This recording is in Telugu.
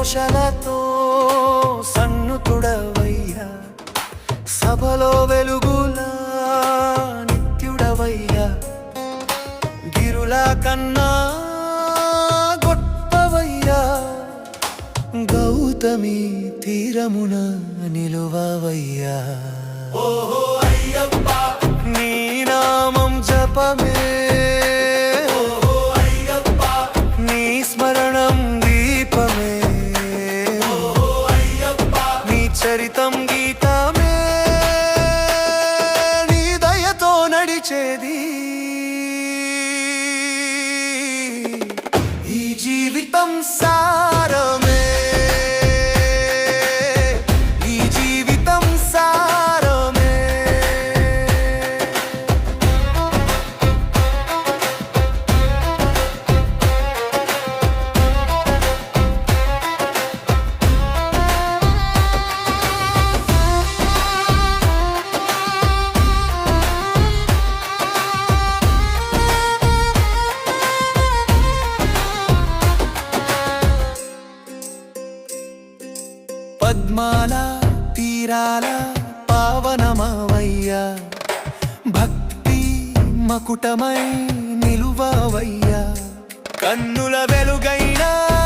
వేణుఘోషలతో సన్నుతుడవయ్యా సభలో వెలుగులా నిత్యుడవయ్యా. గిరుల కన్నా గొప్పవయ్యా. గౌతమి తీరమున నిలువవయ్యా. ఓహో అయ్యప్ప. నీ నామం జపమే. చరితం గీతమే. నీ దయతో నడిచేది. ఈ జీవితం సా పద్మాల తీరాల పావనమవయ్యా. భక్తి మకుటమై నిలువవయ్యా. కన్నుల వెలుగైనా